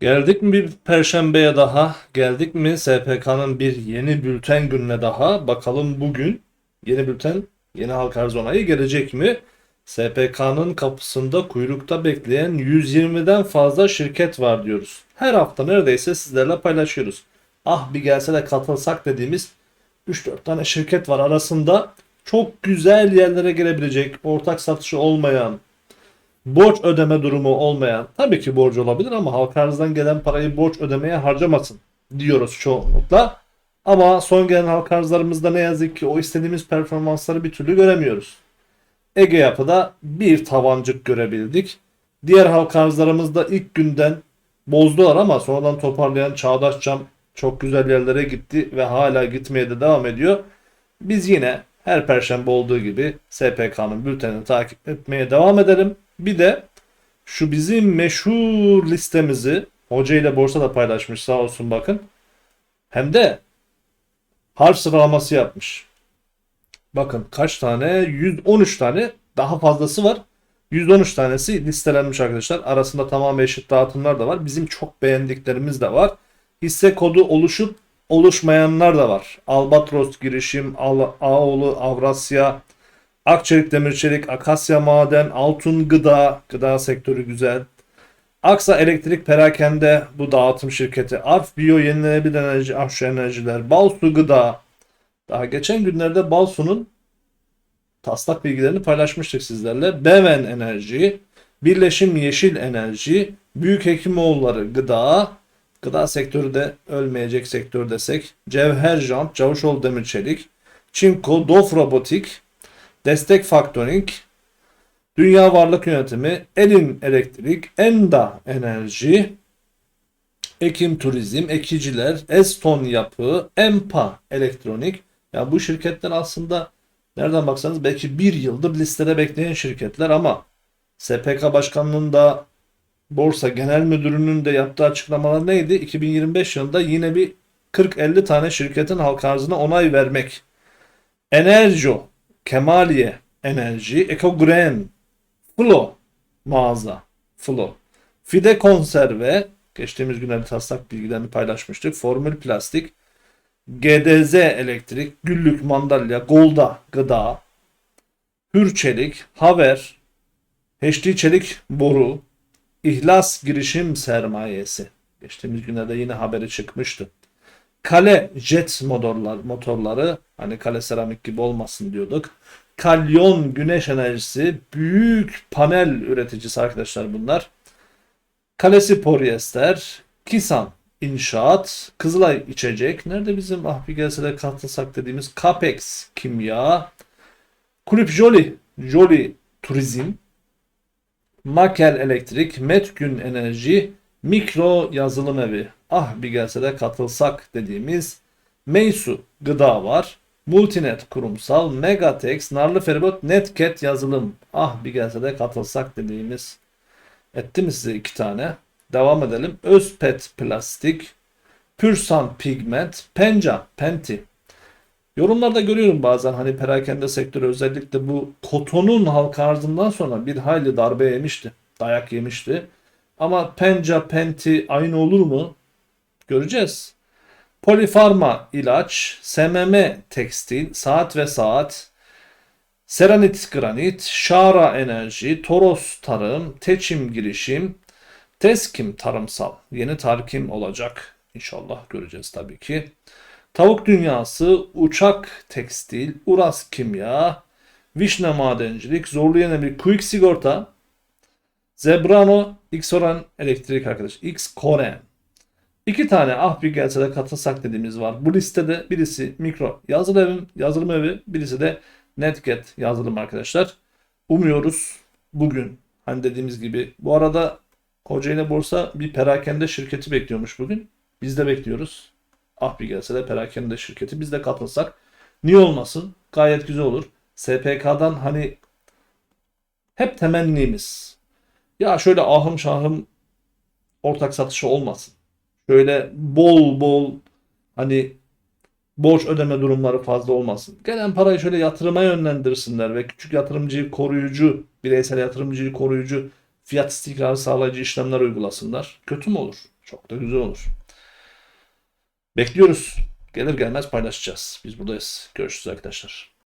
Geldik mi bir perşembeye daha? Geldik mi SPK'nın bir yeni bülten gününe daha? Bakalım bugün yeni bülten, yeni halka arz onayı gelecek mi? SPK'nın kapısında kuyrukta bekleyen 120'den fazla şirket var diyoruz. Her hafta neredeyse sizlerle paylaşıyoruz. Ah bir gelse de katılsak dediğimiz 3-4 tane şirket var arasında çok güzel yerlere gelebilecek, ortak satışı olmayan, borç ödeme durumu olmayan tabii ki borç olabilir ama halka arzdan gelen parayı borç ödemeye harcamasın diyoruz çoğunlukla. Ama son gelen halka arzlarımızda ne yazık ki o istediğimiz performansları bir türlü göremiyoruz. Ege Yapı'da bir tavancık görebildik. Diğer halka arzlarımızda ilk günden bozdular ama sonradan toparlayan Çağdaş Cam çok güzel yerlere gitti ve hala gitmeye de devam ediyor. Biz yine her perşembe olduğu gibi SPK'nın bültenini takip etmeye devam edelim. Bir de şu bizim meşhur listemizi hoca ile borsa da paylaşmış sağ olsun bakın. Hem de harf sıralaması yapmış. Bakın kaç tane? 113 tane daha fazlası var. 113 tanesi listelenmiş arkadaşlar. Arasında tamamen eşit dağıtımlar da var. Bizim çok beğendiklerimiz de var. Hisse kodu oluşup oluşmayanlar da var. Albatros girişim, Ağoğlu, Avrasya, Akçelik Demirçelik, Akasya Maden, Altun Gıda, gıda sektörü güzel. Aksa Elektrik Perakende bu dağıtım şirketi. Arf Biyo Yenilenebilir Enerji, Afşa Enerjiler, Balsu Gıda. Daha geçen günlerde Balsu'nun taslak bilgilerini paylaşmıştık sizlerle. Beven Enerji, Birleşim Yeşil Enerji, Büyük Hekimoğulları Gıda, gıda sektörü de ölmeyecek sektör desek. Cevher Jant, Çavuşoğlu Demirçelik, Çinko, Dof Robotik, Destek Factoring, Dünya Varlık Yönetimi, Elin Elektrik, Enda Enerji, Ekim Turizm, Ekiciler, Eston Yapı, Empa Elektronik. Ya bu şirketler aslında nereden baksanız belki bir yıldır listede bekleyen şirketler ama SPK Başkanlığı'nda Borsa Genel Müdürü'nün de yaptığı açıklamalar neydi? 2025 yılında yine bir 40-50 tane şirketin halka arzına onay vermek. Enerjo, Kemaliye Enerji, Ekogren, Flo mağaza, Flo. Fide Konserve, geçtiğimiz günlerde taslak bilgilerini paylaşmıştık. Formül Plastik, GDZ Elektrik, Güllük Mandalya, Golda Gıda, Hür Çelik, Haver, HD Çelik Boru, İhlas Girişim Sermayesi. Geçtiğimiz günlerde yine haberi çıkmıştı. Kale jet motorlar, motorları hani kale seramik gibi olmasın diyorduk. Kalyon güneş enerjisi büyük panel üreticisi arkadaşlar bunlar. Kalesi polyester, Kisan inşaat, Kızılay içecek. Nerede bizim ah bir gelse de katılsak dediğimiz Capex kimya, Kulüp Jolly, Jolly turizm, Makel Elektrik, Metgün Enerji, Mikro Yazılım Evi. Ah bir gelse de katılsak dediğimiz Meysu Gıda var. Multinet Kurumsal, Megatex, Narlı Feribot, Netcat Yazılım. Ah bir gelse de katılsak dediğimiz. Etti mi size iki tane? Devam edelim. Özpet Plastik, Pürsan Pigment, Penca, Penti. Yorumlarda görüyorum bazen hani perakende sektörü özellikle bu kotonun halka arzından sonra bir hayli darbe yemişti. Dayak yemişti. Ama Penca, Penti aynı olur mu? Göreceğiz. Polifarma ilaç, SMM tekstil, saat ve saat, Seranit granit, Şara enerji, Toros tarım, Teçim girişim, Teskim tarımsal. Yeni tarkim olacak. İnşallah göreceğiz tabii ki. Tavuk dünyası, uçak tekstil, Uras kimya, Vişne madencilik, Zorlu Yenebi, Quick sigorta, Zebrano, Xoran elektrik arkadaş. Xoran. İki tane ah bir gelse de katılsak dediğimiz var. Bu listede birisi mikro yazılım evi, yazılım evi, birisi de Netget yazılım arkadaşlar. Umuyoruz bugün hani dediğimiz gibi. Bu arada Kocaeli Borsa bir perakende şirketi bekliyormuş bugün. Biz de bekliyoruz. Ah bir gelse de perakende şirketi biz de katılsak. Niye olmasın? Gayet güzel olur. SPK'dan hani hep temennimiz. Ya şöyle ahım şahım ortak satışı olmasın. Şöyle bol bol hani borç ödeme durumları fazla olmasın. Gelen parayı şöyle yatırıma yönlendirsinler ve küçük yatırımcıyı koruyucu, bireysel yatırımcıyı koruyucu fiyat istikrarı sağlayıcı işlemler uygulasınlar. Kötü mü olur? Çok da güzel olur. Bekliyoruz. Gelir gelmez paylaşacağız. Biz buradayız. Görüşürüz arkadaşlar.